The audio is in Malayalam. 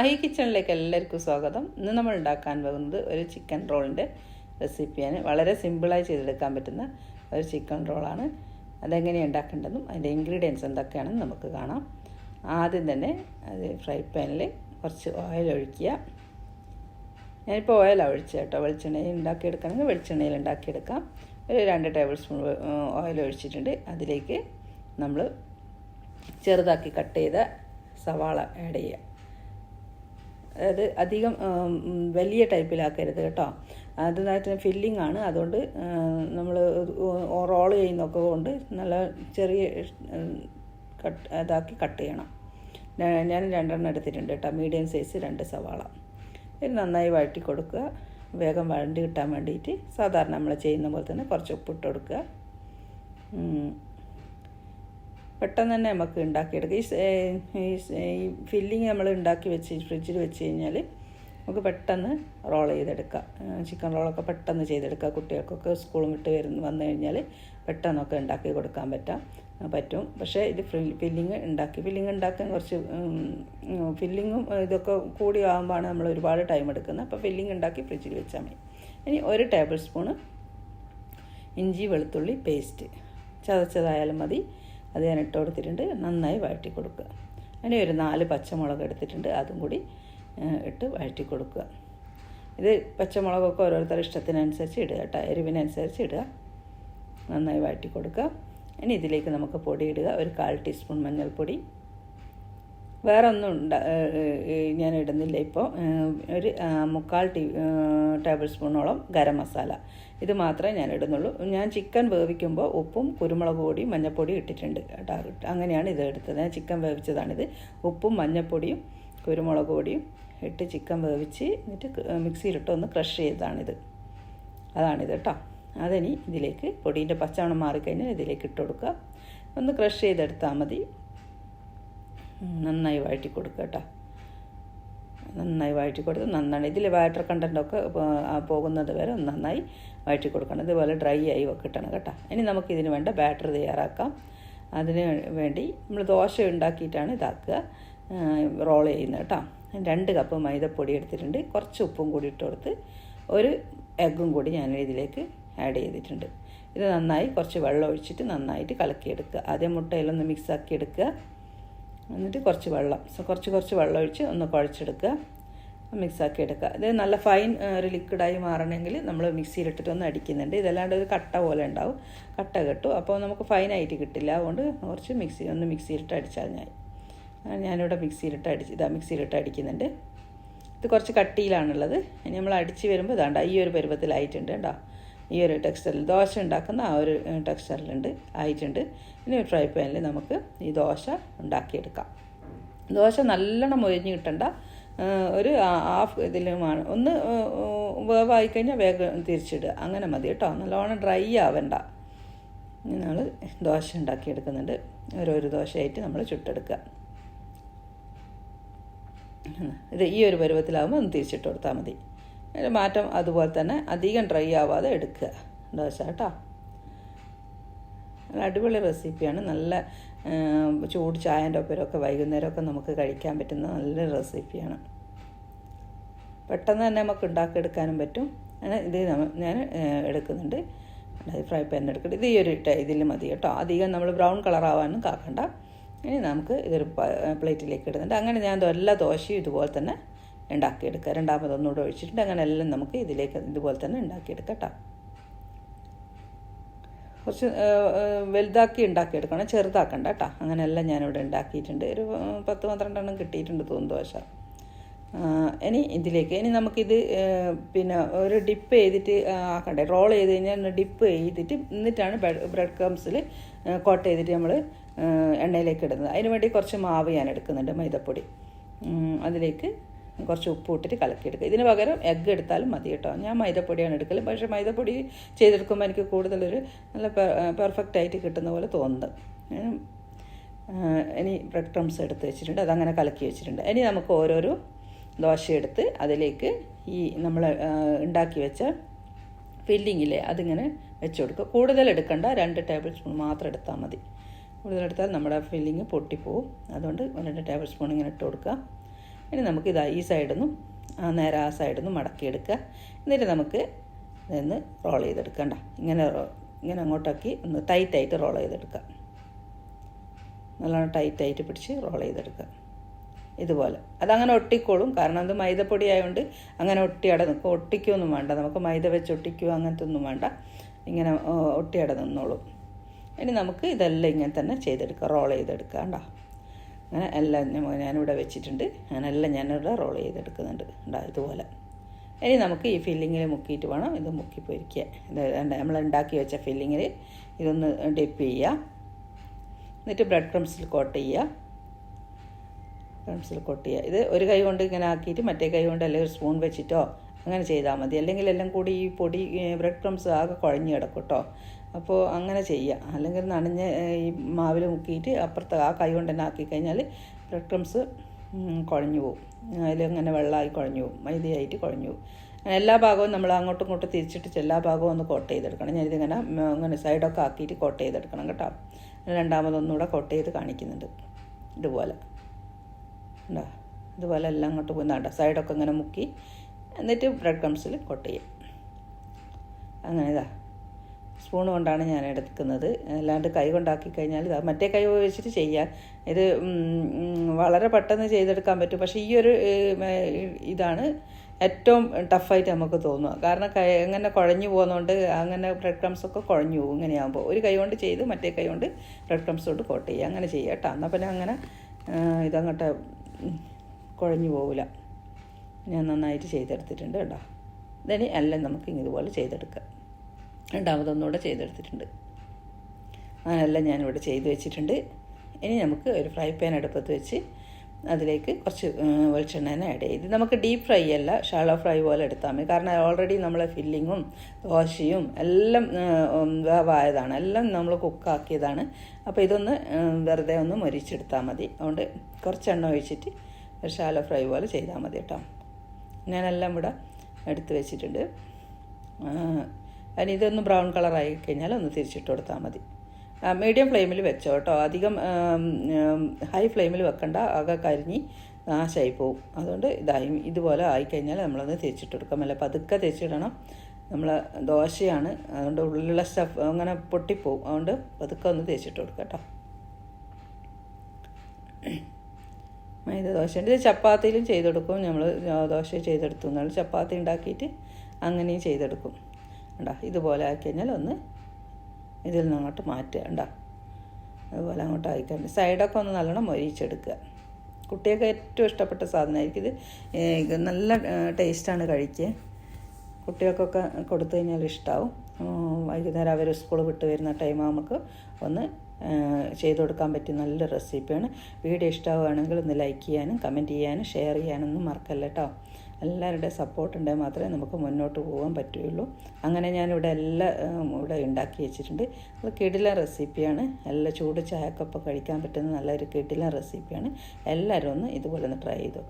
മാഹി കിച്ചണിലേക്ക് എല്ലാവർക്കും സ്വാഗതം. ഇന്ന് നമ്മൾ ഉണ്ടാക്കാൻ പോകുന്നത് ഒരു ചിക്കൻ റോളിന്റെ റെസിപ്പിയാണ് വളരെ സിമ്പിളായി ചെയ്തെടുക്കാൻ പറ്റുന്ന ഒരു ചിക്കൻ റോളാണ് അതെങ്ങനെയാണ് ഉണ്ടാക്കേണ്ടതും അതിന്റെ ഇൻഗ്രീഡിയൻസ് എന്തൊക്കെയാണെന്ന് നമുക്ക് കാണാം. ആദ്യം തന്നെ അത് ഫ്രൈ പാനിൽ കുറച്ച് ഓയിൽ ഒഴിക്കുക. ഞാനിപ്പോൾ ഓയിൽ ഒഴിച്ചു കേട്ടോ. വെളിച്ചെണ്ണയിൽ ഉണ്ടാക്കിയെടുക്കണമെങ്കിൽ വെളിച്ചെണ്ണയിൽ ഉണ്ടാക്കിയെടുക്കാം. ഒരു രണ്ട് ടേബിൾ സ്പൂൺ ഓയിൽ ഒഴിച്ചിട്ടുണ്ട്. അതിലേക്ക് നമ്മൾ ചെറുതാക്കി കട്ട് ചെയ്ത സവാള ആഡ് ചെയ്യുക. അതായത് അധികം വലിയ ടൈപ്പിലാക്കരുത് കേട്ടോ. അതിനകത്ത് ഫില്ലിംഗ് ആണ്. അതുകൊണ്ട് നമ്മൾ റോൾ ചെയ്യുന്നൊക്കെ കൊണ്ട് നല്ല ചെറിയ കട്ട് ഇതാക്കി കട്ട് ചെയ്യണം. ഞാൻ രണ്ടെണ്ണം എടുത്തിട്ടുണ്ട് കേട്ടോ. മീഡിയം സൈസ് രണ്ട് സവാള. ഇത് നന്നായി വഴറ്റി കൊടുക്കുക. വേഗം വഴണ്ടി കിട്ടാൻ വേണ്ടിയിട്ട് സാധാരണ നമ്മൾ ചെയ്യുന്ന പോലെ തന്നെ കുറച്ച് ഉപ്പിട്ട് കൊടുക്കുക. പെട്ടെന്ന് തന്നെ നമുക്ക് ഉണ്ടാക്കിയെടുക്കാം. ഈ ഫില്ലിങ് നമ്മൾ ഉണ്ടാക്കി വെച്ച് ഫ്രിഡ്ജിൽ വെച്ച് കഴിഞ്ഞാൽ നമുക്ക് പെട്ടെന്ന് റോൾ ചെയ്തെടുക്കാം. ചിക്കൻ റോളൊക്കെ പെട്ടെന്ന് ചെയ്തെടുക്കാം. കുട്ടികൾക്കൊക്കെ സ്കൂളും വിട്ട് വരുന്ന വന്നു കഴിഞ്ഞാൽ പെട്ടെന്നൊക്കെ ഉണ്ടാക്കി കൊടുക്കാൻ പറ്റാം പറ്റും. പക്ഷേ ഇത് ഫില്ലിങ് ഉണ്ടാക്കി ഫില്ലിങ് ഉണ്ടാക്കാൻ കുറച്ച് ഫില്ലിങ്ങും ഇതൊക്കെ കൂടി ആകുമ്പോഴാണ് നമ്മൾ ഒരുപാട് ടൈം എടുക്കുന്നത്. അപ്പോൾ ഫില്ലിങ് ഉണ്ടാക്കി ഫ്രിഡ്ജിൽ വെച്ചാൽ മതി. ഇനി ഒരു ടേബിൾ സ്പൂണ് ഇഞ്ചി വെളുത്തുള്ളി പേസ്റ്റ് ചതച്ചതായാലും മതി. അത് ഞാൻ ഇട്ട് കൊടുത്തിട്ടുണ്ട്. നന്നായി വഴറ്റി കൊടുക്കുക അതിന് ഒരു നാല് പച്ചമുളക് എടുത്തിട്ടുണ്ട്. അതും കൂടി ഇട്ട് വഴറ്റി കൊടുക്കുക ഇത് പച്ചമുളകൊക്കെ ഓരോരുത്തരുടെ ഇഷ്ടത്തിനനുസരിച്ച് ഇടുക കേട്ടോ. എരിവിനനുസരിച്ച് ഇടുക. നന്നായി വഴറ്റി കൊടുക്കുക ഇനി ഇതിലേക്ക് നമുക്ക് പൊടി ഇടുക. ഒരു കാൽ ടീസ്പൂൺ മഞ്ഞൾപ്പൊടി. വേറെ ഒന്നും ഉണ്ട ഞാൻ ഇടുന്നില്ല ഇപ്പോൾ. ഒരു മുക്കാൽ ടീ ടേബിൾ സ്പൂണോളം ഗരം മസാല. ഇത് മാത്രമേ ഞാൻ ഇടുന്നുള്ളൂ ഞാൻ ചിക്കൻ വേവിക്കുമ്പോൾ ഉപ്പും കുരുമുളക് പൊടിയും മഞ്ഞൾപ്പൊടിയും ഇട്ടിട്ടുണ്ട് കേട്ടോ. അങ്ങനെയാണ് ഇത് എടുത്തത്. ഞാൻ ചിക്കൻ വേവിച്ചതാണിത്. ഉപ്പും മഞ്ഞൾപ്പൊടിയും കുരുമുളക് പൊടിയും ഇട്ട് ചിക്കൻ വേവിച്ച് എന്നിട്ട് മിക്സിയിലിട്ട് ഒന്ന് ക്രഷ് ചെയ്തതാണിത്. അതാണിത് കേട്ടോ. അതിനി ഇതിലേക്ക് പൊടീന്റെ പച്ചവണം മാറിക്കഴിഞ്ഞാൽ ഇതിലേക്ക് ഇട്ട് കൊടുക്കുക. ഒന്ന് ക്രഷ് ചെയ്തെടുത്താൽ മതി. നന്നായി വഴറ്റി കൊടുക്കുക കേട്ടോ. നന്നായി വഴറ്റി കൊടുത്ത് നന്നാണ്. ഇതിൽ വാട്ടർ കണ്ടന്റൊക്കെ പോകുന്നത് വരെ നന്നായി വഴറ്റി കൊടുക്കണം ഇതുപോലെ ഡ്രൈ ആയി കിട്ടണം കേട്ടോ. ഇനി നമുക്ക് ഇതിന് വേണ്ട ബാറ്റർ തയ്യാറാക്കാം. അതിന് വേണ്ടി നമ്മൾ ദോശ ഉണ്ടാക്കിയിട്ടാണ് ഇതാക്കുക. റോൾ ചെയ്യുന്നത് കേട്ടോ. രണ്ട് കപ്പ് മൈദപ്പൊടി എടുത്തിട്ടുണ്ട്. കുറച്ച് ഉപ്പും കൂടി ഇട്ട് കൊടുത്ത് ഒരു എഗ്ഗും കൂടി ഞാൻ ഇതിലേക്ക് ആഡ് ചെയ്തിട്ടുണ്ട്. ഇത് നന്നായി കുറച്ച് വെള്ളം ഒഴിച്ചിട്ട് നന്നായിട്ട് കലക്കിയെടുക്കുക. ആദ്യം മുട്ടയിലൊന്ന് മിക്സ് ആക്കി എടുക്കുക. എന്നിട്ട് കുറച്ച് വെള്ളം. സോ കുറച്ച് കുറച്ച് വെള്ളം ഒഴിച്ച് ഒന്ന് കുഴച്ചെടുക്കുക. മിക്സാക്കി എടുക്കുക. ഇത് നല്ല ഫൈൻ ഒരു ലിക്വിഡായി മാറണമെങ്കിൽ നമ്മൾ മിക്സിയിലിട്ടിട്ട് ഒന്ന് അടിക്കുന്നുണ്ട്. ഇതല്ലാണ്ട് ഒരു കട്ട പോലെ ഉണ്ടാവും. കട്ട കെട്ടും. അപ്പോൾ നമുക്ക് ഫൈനായിട്ട് കിട്ടില്ല. അതുകൊണ്ട് കുറച്ച് മിക്സി ഒന്ന് മിക്സിയിലിട്ട് അടിച്ചാൽ ഞാൻ ഞാനിവിടെ മിക്സിയിലിട്ട് അടിച്ച് ഇതാ മിക്സിയിലിട്ട് അടിക്കുന്നുണ്ട്. ഇത് കുറച്ച് കട്ടിയിലാണുള്ളത്. ഇനി നമ്മൾ അടിച്ച് വരുമ്പോൾ ഇതാണ്ട ഈ ഒരു പരുവത്തിലായിട്ടുണ്ട് കേട്ടോ. ഈ ഒരു ടെക്സ്റ്ററിൽ ദോശ ഉണ്ടാക്കുന്ന ആ ഒരു ടെക്സ്റ്ററിലുണ്ട് ആയിട്ടുണ്ട്. ഇനി ഒരു ഫ്രൈ പാനിൽ നമുക്ക് ഈ ദോശ ഉണ്ടാക്കിയെടുക്കാം. ദോശ നല്ലോണം മൊരിഞ്ഞ് കിട്ടണ്ട. ഒരു ഹാഫ് ഇതിലുമാണ് ഒന്ന് വേവായി കഴിഞ്ഞാൽ വേഗം തിരിച്ചിടുക. അങ്ങനെ മതി കേട്ടോ. നല്ലോണം ഡ്രൈ ആവണ്ട. നമ്മൾ ദോശ ഉണ്ടാക്കിയെടുക്കുന്നുണ്ട്. ഓരോരോ ദോശയായിട്ട് നമ്മൾ ചുട്ടെടുക്കുക. ഇത് ഈ ഒരു പരുവത്തിലാകുമ്പോൾ ഒന്ന് തിരിച്ചിട്ട് കൊടുത്താൽ മതി. അതിന്റെ മാറ്റം അതുപോലെ തന്നെ അധികം ഡ്രൈ ആവാതെ എടുക്കുക. ദോശ കേട്ടോ. നല്ല അടിപൊളി റെസിപ്പിയാണ് നല്ല ചൂട് ചായന്റെ ഒപ്പരമൊക്കെ വൈകുന്നേരമൊക്കെ നമുക്ക് കഴിക്കാൻ പറ്റുന്ന നല്ല റെസിപ്പിയാണ് പെട്ടെന്ന് തന്നെ നമുക്ക് ഉണ്ടാക്കിയെടുക്കാനും പറ്റും. ഇത് ഞാൻ എടുക്കുന്നുണ്ട്. ഫ്രൈ പാൻ എടുക്കട്ടെ. ഇത് ഈ ഒരു ഇതിൽ മതി കേട്ടോ. അധികം നമ്മൾ ബ്രൗൺ കളറാവാനും കാക്കണ്ട. ഇനി നമുക്ക് ഇതൊരു പ്ലേറ്റിലേക്ക് ഇടുന്നുണ്ട്. അങ്ങനെ ഞാൻ എല്ലാ ദോശയും ഇതുപോലെ തന്നെ ഉണ്ടാക്കിയെടുക്കുക. രണ്ടാമത് ഒന്നുകൂടെ ഒഴിച്ചിട്ട് അങ്ങനെ എല്ലാം നമുക്ക് ഇതിലേക്ക് ഇതുപോലെ തന്നെ ഉണ്ടാക്കിയെടുക്കാം കേട്ടോ. കുറച്ച് വലുതാക്കി ഉണ്ടാക്കിയെടുക്കണം. ചെറുതാക്കണ്ട കേട്ടോ. അങ്ങനെയെല്ലാം ഞാനിവിടെ ഉണ്ടാക്കിയിട്ടുണ്ട്. ഒരു പത്ത് പന്ത്രണ്ടെണ്ണം കിട്ടിയിട്ടുണ്ട് തോന്നുന്നു ദോശ ഇനി ഇതിലേക്ക് ഇനി നമുക്കിത് പിന്നെ ഒരു ഡിപ്പ് ചെയ്തിട്ട് ആക്കണ്ടേ? റോൾ ചെയ്ത് കഴിഞ്ഞാൽ ഡിപ്പ് ചെയ്തിട്ട് എന്നിട്ടാണ് ബ്രെഡ് ക്രംസിൽ കോട്ട് ചെയ്തിട്ട് നമ്മൾ എണ്ണയിലേക്ക് ഇടുന്നത്. അതിന് വേണ്ടി കുറച്ച് മാവ് ഞാൻ എടുക്കുന്നുണ്ട് മൈദപ്പൊടി. അതിലേക്ക് കുറച്ച് ഉപ്പ് ഇട്ടിട്ട് കലക്കിയെടുക്കുക. ഇതിന് പകരം എഗ്ഗ് എടുത്താലും മതി കേട്ടോ. ഞാൻ മൈദപ്പൊടിയാണ് എടുക്കൽ. പക്ഷേ മൈദപ്പൊടി ചെയ്തെടുക്കുമ്പോൾ എനിക്ക് കൂടുതലൊരു നല്ല പെർഫെക്റ്റ് ആയിട്ട് കിട്ടുന്ന പോലെ തോന്നുന്നത്. ഇനി ബ്രെഡ് ക്രംസ് എടുത്ത് വെച്ചിട്ടുണ്ട്. അതങ്ങനെ കലക്കി വെച്ചിട്ടുണ്ട്. ഇനി നമുക്ക് ഓരോരോ ദോശ എടുത്ത് അതിലേക്ക് ഈ നമ്മൾ ഉണ്ടാക്കി വെച്ച ഫില്ലിങ്ങില്ലേ അതിങ്ങനെ വെച്ച് കൊടുക്കുക. കൂടുതൽ എടുക്കണ്ട. രണ്ട് ടേബിൾ സ്പൂൺ മാത്രം എടുത്താൽ മതി. കൂടുതലെടുത്താൽ നമ്മുടെ ഫില്ലിങ് പൊട്ടിപ്പോവും. അതുകൊണ്ട് രണ്ട് ടേബിൾ സ്പൂൺ ഇങ്ങനെ ഇട്ട് കൊടുക്കുക. ഇനി നമുക്ക് ഇതാ ഈ ആ നേരെ ആ സൈഡിൽ നിന്നും മടക്കിയെടുക്കുക. എന്നിട്ട് നമുക്ക് ഇതൊന്ന് റോൾ ചെയ്തെടുക്കണ്ട ഇങ്ങനെ ഇങ്ങനെ അങ്ങോട്ടാക്കി ഒന്ന് ടൈറ്റായിട്ട് റോൾ ചെയ്തെടുക്കുക നല്ലോണം ടൈറ്റായിട്ട് പിടിച്ച് റോൾ ചെയ്തെടുക്കുക. ഇതുപോലെ. അതങ്ങനെ ഒട്ടിക്കോളും. കാരണം അത് മൈദപ്പൊടി ആയതുകൊണ്ട് അങ്ങനെ ഒട്ടിയട നിൽക്കും ഒട്ടിക്കൊന്നും വേണ്ട. നമുക്ക് മൈദ വെച്ച് ഒട്ടിക്കുകയോ അങ്ങനത്തെ ഒന്നും വേണ്ട. ഇങ്ങനെ ഒട്ടി ഒട്ടിയട നിന്നോളും. ഇനി നമുക്ക് ഇതെല്ലാം ഇങ്ങനെ തന്നെ ചെയ്തെടുക്കുക റോൾ ചെയ്തെടുക്കുക കണ്ടോ? അങ്ങനെ എല്ലാം ഞാനിവിടെ വെച്ചിട്ടുണ്ട്. അങ്ങനെല്ലാം ഞാനിവിടെ റോൾ ചെയ്തെടുക്കുന്നുണ്ട്. ഉണ്ടാ ഇതുപോലെ. ഇനി നമുക്ക് ഈ ഫില്ലിങ്ങിൽ മുക്കിയിട്ട് വേണം ഇത് മുക്കി പൊരിക്കുക ഇത് നമ്മൾ ഉണ്ടാക്കി വെച്ച ഫില്ലിങ്ങിൽ ഇതൊന്ന് ഡിപ്പ് ചെയ്യുക. എന്നിട്ട് ബ്രെഡ് ക്രംസിൽ കോട്ട് ചെയ്യുക. ക്രംസിൽ കോട്ട് ചെയ്യുക. ഇത് ഒരു കൈ കൊണ്ട് ഇങ്ങനെ ആക്കിയിട്ട് മറ്റേ കൈ കൊണ്ട് അല്ലെങ്കിൽ ഒരു സ്പൂൺ വെച്ചിട്ടോ അങ്ങനെ ചെയ്താൽ മതി. അല്ലെങ്കിൽ എല്ലാം കൂടി ഈ പൊടി ബ്രെഡ് ക്രംസ് ആകെ കുഴഞ്ഞു കിടക്കും കേട്ടോ. അപ്പോൾ അങ്ങനെ ചെയ്യുക അല്ലെങ്കിൽ നനഞ്ഞ ഈ മാവിൽ മുക്കിയിട്ട് അപ്പുറത്ത് ആ കൈ കൊണ്ട് തന്നെ ആക്കി കഴിഞ്ഞാൽ ബ്രെഡ് ക്രംസ് കുഴഞ്ഞു പോകും അതിലിങ്ങനെ വെള്ളമായി കുഴഞ്ഞു പോകും മൈദയായിട്ട് കുഴഞ്ഞു പോകും എല്ലാ ഭാഗവും നമ്മൾ അങ്ങോട്ടും ഇങ്ങോട്ടും തിരിച്ചിട്ട് എല്ലാ ഭാഗവും ഒന്ന് കോട്ട് ചെയ്തെടുക്കണം. ഞാനിതിങ്ങനെ ഇങ്ങനെ സൈഡൊക്കെ ആക്കിയിട്ട് കോട്ട് ചെയ്തെടുക്കണം കേട്ടോ. രണ്ടാമതൊന്നുകൂടെ കോട്ട് ചെയ്ത് കാണിക്കുന്നുണ്ട്. ഇതുപോലെ. ഉണ്ടോ ഇതുപോലെ എല്ലാം അങ്ങോട്ട് പോകുന്നുണ്ടോ സൈഡൊക്കെ ഇങ്ങനെ മുക്കി. എന്നിട്ട് ബ്രെഡ് ക്രംസിൽ കോട്ട് ചെയ്യും. അങ്ങനെ ഇതാ. സ്പൂൺ കൊണ്ടാണ് ഞാൻ എടുക്കുന്നത്. അല്ലാണ്ട് കൈ കൊണ്ടാക്കി കഴിഞ്ഞാൽ മറ്റേ കൈ വെച്ചിട്ട് ചെയ്യാൻ ഇത് വളരെ പെട്ടെന്ന് ചെയ്തെടുക്കാൻ പറ്റും. പക്ഷേ ഈ ഒരു ഇതാണ് ഏറ്റവും ടഫായിട്ട് നമുക്ക് തോന്നുക. കാരണം കൈ അങ്ങനെ കുഴഞ്ഞു പോകുന്നതുകൊണ്ട് അങ്ങനെ ബ്രെഡ് ക്രംസ് ഒക്കെ കുഴഞ്ഞു പോകും. ഇങ്ങനെയാകുമ്പോൾ ഒരു കൈ കൊണ്ട് ചെയ്ത് മറ്റേ കൈ കൊണ്ട് ബ്രെഡ് ക്രംസ് കൊണ്ട് കോട്ട് ചെയ്യുക അങ്ങനെ ചെയ്യുക കേട്ടോ. എന്നാൽ പിന്നെ അങ്ങനെ ഇതങ്ങോട്ട് കുഴഞ്ഞു പോകില്ല ഞാൻ നന്നായിട്ട് ചെയ്തെടുത്തിട്ടുണ്ട് കേട്ടോ. ഇതിനി എല്ലാം നമുക്ക് ഇതുപോലെ ചെയ്തെടുക്കാം. രണ്ടാമതൊന്നുകൂടെ ചെയ്തെടുത്തിട്ടുണ്ട്. അങ്ങനെല്ലാം ഞാനിവിടെ ചെയ്ത് വെച്ചിട്ടുണ്ട്. ഇനി നമുക്ക് ഒരു ഫ്രൈ പാൻ അടുപ്പത്ത് വെച്ച് അതിലേക്ക് കുറച്ച് വെളിച്ചെണ്ണ ആഡ് ചെയ്ത് നമുക്ക് ഡീപ്പ് ഫ്രൈ അല്ല ഷാളോ ഫ്രൈ പോലെ എടുത്താൽ മതി. കാരണം ഓൾറെഡി നമ്മളെ ഫില്ലിങ്ങും ദോശയും എല്ലാം വേവായതാണ്. എല്ലാം നമ്മൾ കുക്കാക്കിയതാണ് അപ്പോൾ ഇതൊന്ന് വെറുതെ ഒന്ന് മൊരിച്ചെടുത്താൽ മതി. അതുകൊണ്ട് കുറച്ച് എണ്ണ ഒഴിച്ചിട്ട് ഒരു ഷാലോ ഫ്രൈ പോലെ ചെയ്താൽ മതി കേട്ടോ. ഞാനെല്ലാം ഇവിടെ എടുത്ത് വെച്ചിട്ടുണ്ട്. അതിന് ഇതൊന്ന് ബ്രൗൺ കളറായി കഴിഞ്ഞാൽ ഒന്ന് തിരിച്ചിട്ട് കൊടുത്താൽ മതി. മീഡിയം ഫ്ലെയിമിൽ വെച്ചോ കേട്ടോ അധികം ഹൈ ഫ്ലെയിമിൽ വെക്കണ്ട. ആകെ കരിഞ്ഞ് നാശമായി പോവും. അതുകൊണ്ട് ഇതായി ഇതുപോലെ ആയിക്കഴിഞ്ഞാൽ നമ്മളൊന്ന് തിരിച്ചിട്ട് കൊടുക്കാം. അല്ല പതുക്കെ തിരിച്ചിടണം. നമ്മൾ ദോശയാണ്. അതുകൊണ്ട് ഉള്ളിലുള്ള സ്റ്റഫ് അങ്ങനെ പൊട്ടിപ്പോവും. അതുകൊണ്ട് പതുക്കെ ഒന്ന് തേച്ചിട്ട് കൊടുക്കുക കേട്ടോ മൈദ ദോശ ഉണ്ട് ഇത് ചപ്പാത്തിയിലും ചെയ്തെടുക്കും നമ്മൾ ദോശ ചെയ്തെടുത്തു എന്നാൽ ചപ്പാത്തി ഉണ്ടാക്കിയിട്ട് അങ്ങനെയും ചെയ്തെടുക്കും. ഉണ്ടാ ഇതുപോലെ ആക്കി കഴിഞ്ഞാൽ ഒന്ന് ഇതിൽ നിന്ന് അങ്ങോട്ട് മാറ്റുക ഉണ്ടാ അതുപോലെ അങ്ങോട്ട് ആയിക്കഴിഞ്ഞാൽ സൈഡൊക്കെ ഒന്ന് നല്ലോണം മൊരിച്ചെടുക്കുക കുട്ടികൾക്ക് ഏറ്റവും ഇഷ്ടപ്പെട്ട സാധനമായിരിക്കും ഇത്. നല്ല ടേസ്റ്റാണ് കഴിക്കുക. കുട്ടികൾക്കൊക്കെ കൊടുത്തു കഴിഞ്ഞാൽ ഇഷ്ടമാവും വൈകുന്നേരം അവർ സ്കൂൾ വിട്ട് വരുന്ന ടൈം നമുക്ക് ഒന്ന് ചെയ്ത് കൊടുക്കാൻ പറ്റിയ നല്ല റെസിപ്പിയാണ് വീഡിയോ ഇഷ്ടമാവുകയാണെങ്കിൽ ഒന്ന് ലൈക്ക് ചെയ്യാനും കമന്റ് ചെയ്യാനും ഷെയർ ചെയ്യാനൊന്നും മറക്കല്ല കേട്ടോ എല്ലാവരുടെയും സപ്പോർട്ട് ഉണ്ടെങ്കിൽ മാത്രമേ നമുക്ക് മുന്നോട്ട് പോകാൻ പറ്റുകയുള്ളൂ. അങ്ങനെ ഞാനിവിടെ എല്ലാം ഇവിടെ ഉണ്ടാക്കി വെച്ചിട്ടുണ്ട്. അത് കിടില റെസിപ്പിയാണ് എല്ലാ ചൂട് ചായക്കൊപ്പം കഴിക്കാൻ പറ്റുന്ന നല്ലൊരു കിടില റെസിപ്പിയാണ് എല്ലാവരും ഒന്ന് ഇതുപോലെ ഒന്ന് ട്രൈ ചെയ്തു